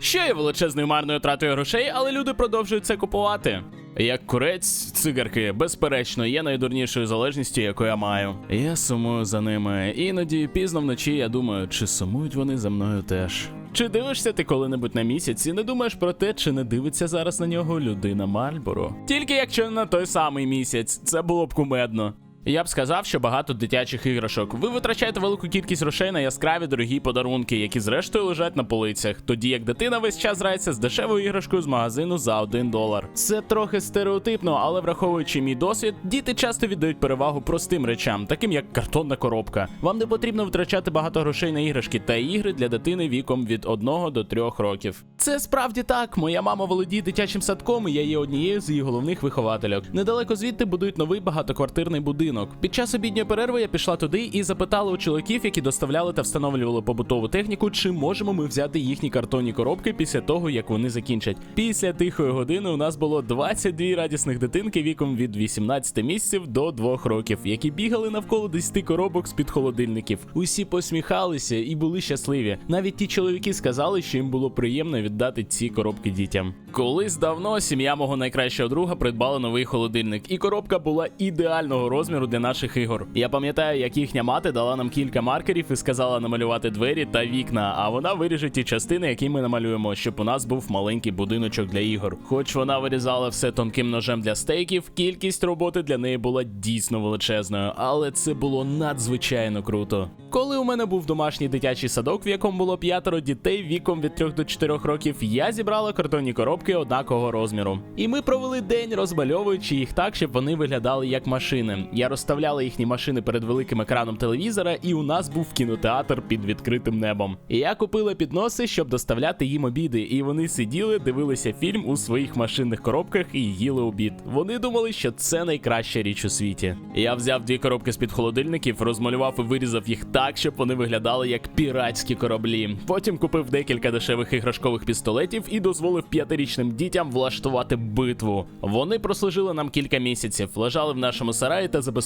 Що є величезною марною тратою грошей, але люди продовжують це купувати. Як курець, цигарки, безперечно, є найдурнішою залежністю, яку я маю. Я сумую за ними. Іноді пізно вночі я думаю, чи сумують вони за мною теж. Чи дивишся ти коли-небудь на місяць і не думаєш про те, чи не дивиться зараз на нього людина Мальборо? Тільки якщо на той самий місяць, це було б кумедно. Я б сказав, що багато дитячих іграшок. Ви витрачаєте велику кількість грошей на яскраві дорогі подарунки, які зрештою лежать на полицях, тоді як дитина весь час грається з дешевою іграшкою з магазину за 1 долар. Це трохи стереотипно, але враховуючи мій досвід, діти часто віддають перевагу простим речам, таким як картонна коробка. Вам не потрібно витрачати багато грошей на іграшки та ігри для дитини віком від 1 до 3 років. Це справді так. Моя мама володіє дитячим садком, і я є однією з її головних виховательок. Недалеко звідти будують новий багатоквартирний будинок. Під час обідньої перерви я пішла туди і запитала у чоловіків, які доставляли та встановлювали побутову техніку, чи можемо ми взяти їхні картонні коробки після того, як вони закінчать. Після тихої години у нас було 22 радісних дитинки віком від 18 місяців до 2 років, які бігали навколо 10 коробок з під холодильників. Усі посміхалися і були щасливі. Навіть ті чоловіки сказали, що їм було приємно віддати ці коробки дітям. Колись давно сім'я мого найкращого друга придбала новий холодильник, і коробка була ідеального розміру для наших ігор. Я пам'ятаю, як їхня мати дала нам кілька маркерів і сказала намалювати двері та вікна. А вона виріже ті частини, які ми намалюємо, щоб у нас був маленький будиночок для ігор. Хоч вона вирізала все тонким ножем для стейків, кількість роботи для неї була дійсно величезною, але це було надзвичайно круто. Коли у мене був домашній дитячий садок, в якому було п'ятеро дітей віком від 3 до 4 років, я зібрала картонні коробки однакового розміру. І ми провели день, розмальовуючи їх так, щоб вони виглядали як машини. Я розставляла їхні машини перед великим екраном телевізора, і у нас був кінотеатр під відкритим небом. Я купила підноси, щоб доставляти їм обіди, і вони сиділи, дивилися фільм у своїх машинних коробках і їли обід. Вони думали, що це найкраща річ у світі. Я взяв дві коробки з під холодильників, розмалював і вирізав їх так, щоб вони виглядали як піратські кораблі. Потім купив декілька дешевих іграшкових пістолетів і дозволив п'ятирічним дітям влаштувати битву. Вони прослужили нам кілька місяців, лежали в нашому сараї та забезпечили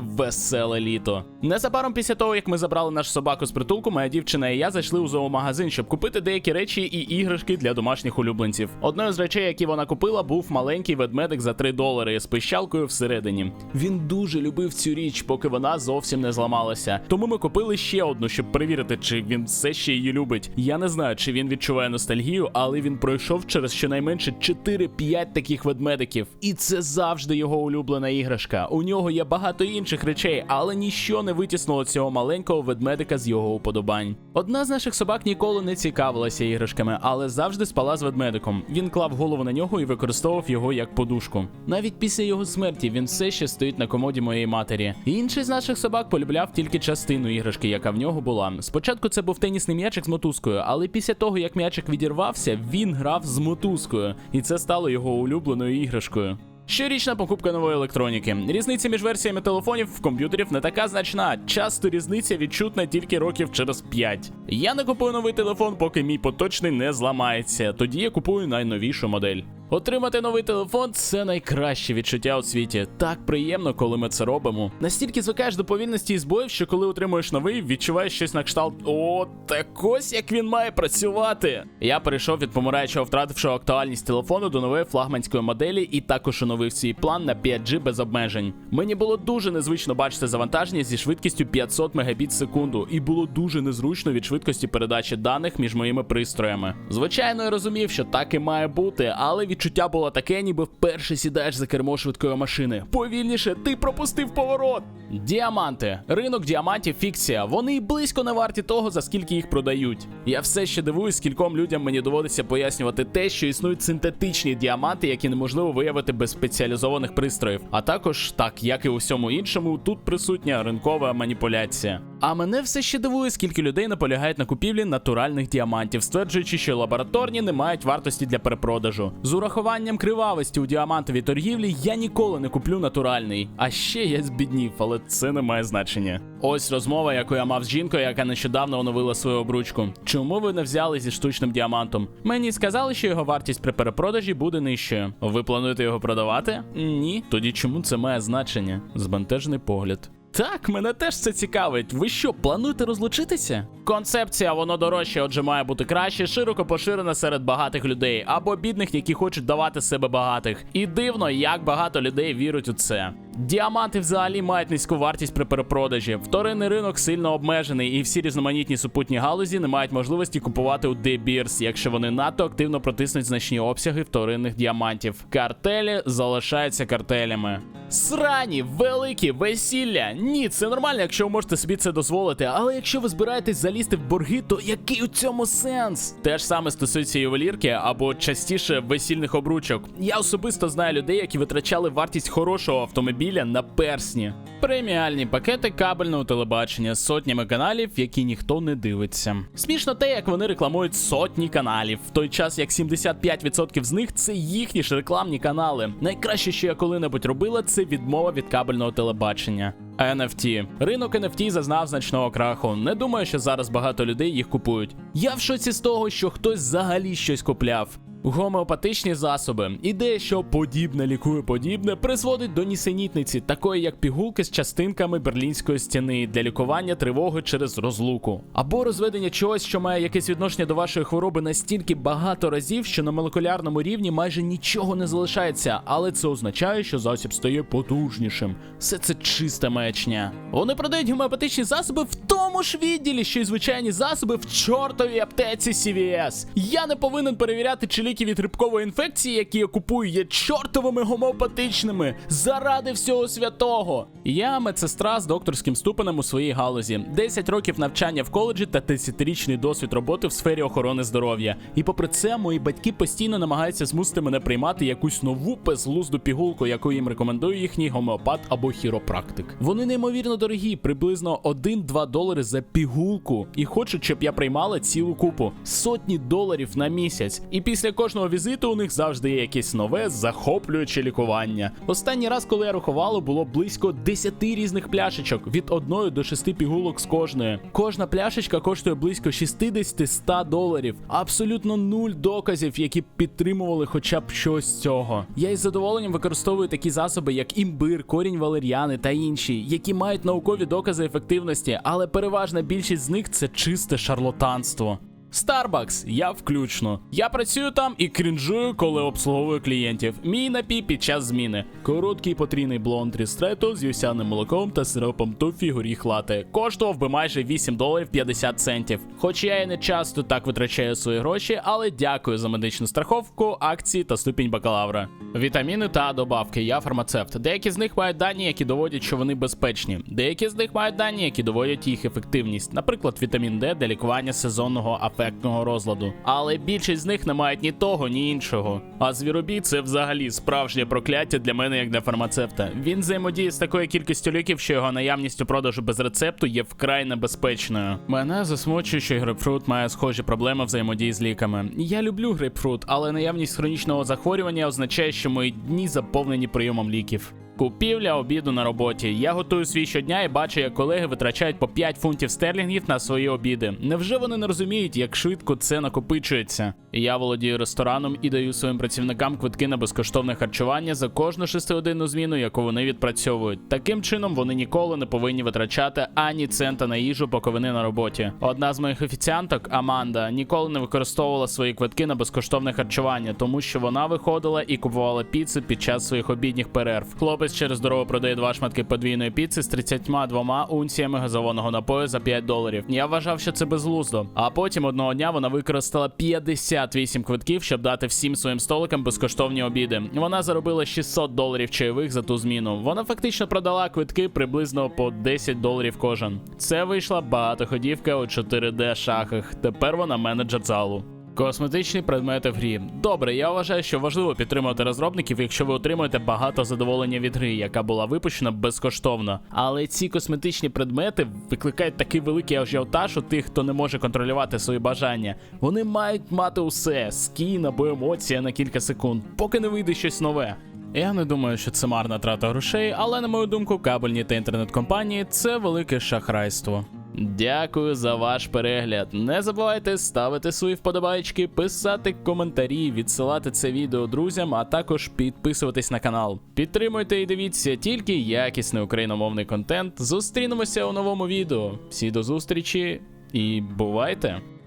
веселе літо. Незабаром після того, як ми забрали нашу собаку з притулку, моя дівчина і я зайшли у зоомагазин, щоб купити деякі речі і іграшки для домашніх улюбленців. Одною з речей, які вона купила, був маленький ведмедик за 3 долари з пищалкою всередині. Він дуже любив цю річ, поки вона зовсім не зламалася. Тому ми купили ще одну, щоб перевірити, чи він все ще її любить. Я не знаю, чи він відчуває ностальгію, але він пройшов через щонайменше 4-5 таких ведмедиків. І це завжди його улюблена іграшка. У нього є багато інших речей, але ніщо не витіснило цього маленького ведмедика з його уподобань. Одна з наших собак ніколи не цікавилася іграшками, але завжди спала з ведмедиком. Він клав голову на нього і використовував його як подушку. Навіть після його смерті він все ще стоїть на комоді моєї матері. Інший з наших собак полюбляв тільки частину іграшки, яка в нього була. Спочатку це був тенісний м'ячик з мотузкою, але після того, як м'ячик відірвався, він грав з мотузкою, і це стало його улюбленою іграшкою. Щорічна покупка нової електроніки. Різниця між версіями телефонів в комп'ютерів не така значна. Часто різниця відчутна тільки років через 5. Я не купую новий телефон, поки мій поточний не зламається. Тоді я купую найновішу модель. Отримати новий телефон це найкраще відчуття у світі. Так приємно, коли ми це робимо. Настільки звикаєш до повільності і збоїв, що коли отримуєш новий, відчуваєш щось на кшталт. О, так ось як він має працювати. Я перейшов від помираючого, втратившого актуальність телефону до нової флагманської моделі і також оновив свій план на 5G без обмежень. Мені було дуже незвично бачити завантаження зі швидкістю 500 Мбіт в секунду, і було дуже незручно від швидкості передачі даних між моїми пристроями. Звичайно, я розумів, що так і має бути, але відчуття було таке, ніби вперше сідаєш за кермо швидкої машини. Повільніше, ти пропустив поворот. Діаманти. Ринок діамантів фікція. Вони й близько не варті того, за скільки їх продають. Я все ще дивуюсь, скільком людям мені доводиться пояснювати те, що існують синтетичні діаманти, які неможливо виявити без спеціалізованих пристроїв. А також, так як і у всьому іншому, тут присутня ринкова маніпуляція. А мене все ще дивує, скільки людей наполягають на купівлі натуральних діамантів, стверджуючи, що лабораторні не мають вартості для перепродажу. З урахуванням кривавості у діамантовій торгівлі я ніколи не куплю натуральний. А ще я збіднів, але це не має значення. Ось розмова, яку я мав з жінкою, яка нещодавно оновила свою обручку. Чому ви не взяли зі штучним діамантом? Мені сказали, що його вартість при перепродажі буде нижчою. Ви плануєте його продавати? Ні. Тоді чому це має значення? Збентежений погляд. Так, мене теж це цікавить. Ви що, плануєте розлучитися? Концепція, воно дорожче, отже, має бути краще, широко поширена серед багатих людей або бідних, які хочуть давати себе багатих. І дивно, як багато людей вірять у це. Діаманти взагалі мають низьку вартість при перепродажі. Вторинний ринок сильно обмежений, і всі різноманітні супутні галузі не мають можливості купувати у Beers, якщо вони надто активно протиснуть значні обсяги вторинних діамантів. Картелі залишаються картелями. Срані, великі, весілля. Ні, це нормально, якщо ви можете собі це дозволити. Але якщо ви збираєтесь залізти в борги, то який у цьому сенс? Те ж саме стосується ювелірки або частіше весільних обручок. Я особисто знаю людей, які витрачали вартість хорошого автомобіля на персні. Преміальні пакети кабельного телебачення з сотнями каналів, які ніхто не дивиться. Смішно те, як вони рекламують сотні каналів, в той час як 75% з них це їхні ж рекламні канали. Найкраще, що я коли-небудь робила, це відмова від кабельного телебачення. NFT. Ринок NFT зазнав значного краху. Не думаю, що зараз багато людей їх купують. Я в шоці з того, що хтось взагалі щось купляв. Гомеопатичні засоби. Ідея, що подібне лікує подібне, призводить до нісенітниці, такої як пігулки з частинками берлінської стіни для лікування тривоги через розлуку, або розведення чогось, що має якесь відношення до вашої хвороби настільки багато разів, що на молекулярному рівні майже нічого не залишається, але це означає, що засіб стає потужнішим. Все це чиста маячня. Вони продають гомеопатичні засоби в тому ж відділі, що й звичайні засоби в чортовій аптеці CVS. Я не повинен перевіряти, чи ліки від грибкової інфекції, які я купую, є чортовими гомеопатичними заради всього святого. Я медсестра з докторським ступенем у своїй галузі, 10 років навчання в коледжі та 10-річний досвід роботи в сфері охорони здоров'я. І попри це, мої батьки постійно намагаються змусити мене приймати якусь нову безглузду пігулку, яку їм рекомендує їхній гомеопат або хіропрактик. Вони неймовірно дорогі, приблизно 1-2 долари за пігулку, і хочуть, щоб я приймала цілу купу сотні доларів на місяць. І після кожного візиту у них завжди є якесь нове захоплююче лікування. Останній раз, коли я рахувала, було близько 10 різних пляшечок від 1 до 6 пігулок з кожної. Кожна пляшечка коштує близько 60-100 доларів. Абсолютно нуль доказів, які б підтримували хоча б щось цього. Я із задоволенням використовую такі засоби, як імбир, корінь валеріани та інші, які мають наукові докази ефективності, але переважна більшість з них це чисте шарлатанство. Starbucks, я включно. Я працюю там і крінжую, коли обслуговую клієнтів. Мій напій під час зміни. Короткий потрійний блонд рістрето з вівсяним молоком та сиропом туфі горіх лате. Коштував би майже 8 доларів 50 центів. Хоч я і не часто так витрачаю свої гроші, але дякую за медичну страховку, акції та ступінь бакалавра. Вітаміни та добавки. Я фармацевт. Деякі з них мають дані, які доводять, що вони безпечні. Деякі з них мають дані, які доводять їх ефективність. Наприклад, вітамін Д для лікування сезонного афектного розладу. Але більшість з них не мають ні того, ні іншого. А звіробій це взагалі справжнє прокляття для мене як для фармацевта. Він взаємодіє з такою кількістю ліків, що його наявність у продажу без рецепту є вкрай небезпечною. Мене засмучує, що грейпфрут має схожі проблеми взаємодії з ліками. Я люблю грейпфрут, але наявність хронічного захворювання означає, що мої дні заповнені прийомом ліків. Купівля обіду на роботі. Я готую свій щодня і бачу, як колеги витрачають по 5 фунтів стерлінгів на свої обіди. Невже вони не розуміють, як швидко це накопичується? Я володію рестораном і даю своїм працівникам квитки на безкоштовне харчування за кожну шестигодинну зміну, яку вони відпрацьовують. Таким чином вони ніколи не повинні витрачати ані цента на їжу, поки вони на роботі. Одна з моїх офіціанток, Аманда, ніколи не використовувала свої квитки на безкоштовне харчування, тому що вона виходила і купувала піци під час своїх обідніх перерв. Хлопець через дорогу продає два шматки подвійної піци з 32 унціями газованого напою за 5 доларів. Я вважав, що це безглуздо. А потім одного дня вона використала 58 квитків, щоб дати всім своїм столикам безкоштовні обіди. Вона заробила 600 доларів чайових за ту зміну. Вона фактично продала квитки приблизно по 10 доларів кожен. Це вийшла багатоходівка у 4D шахах. Тепер вона менеджер залу. Косметичні предмети в грі. Добре, я вважаю, що важливо підтримувати розробників, якщо ви отримуєте багато задоволення від гри, яка була випущена безкоштовно. Але ці косметичні предмети викликають такий великий ажіотаж у тих, хто не може контролювати свої бажання. Вони мають мати усе скін або емоція на кілька секунд, поки не вийде щось нове. Я не думаю, що це марна трата грошей, але на мою думку, кабельні та інтернет-компанії це велике шахрайство. Дякую за ваш перегляд. Не забувайте ставити свої вподобайки, писати коментарі, відсилати це відео друзям, а також підписуватись на канал. Підтримуйте і дивіться тільки якісний україномовний контент. Зустрінемося у новому відео. Всі до зустрічі і бувайте!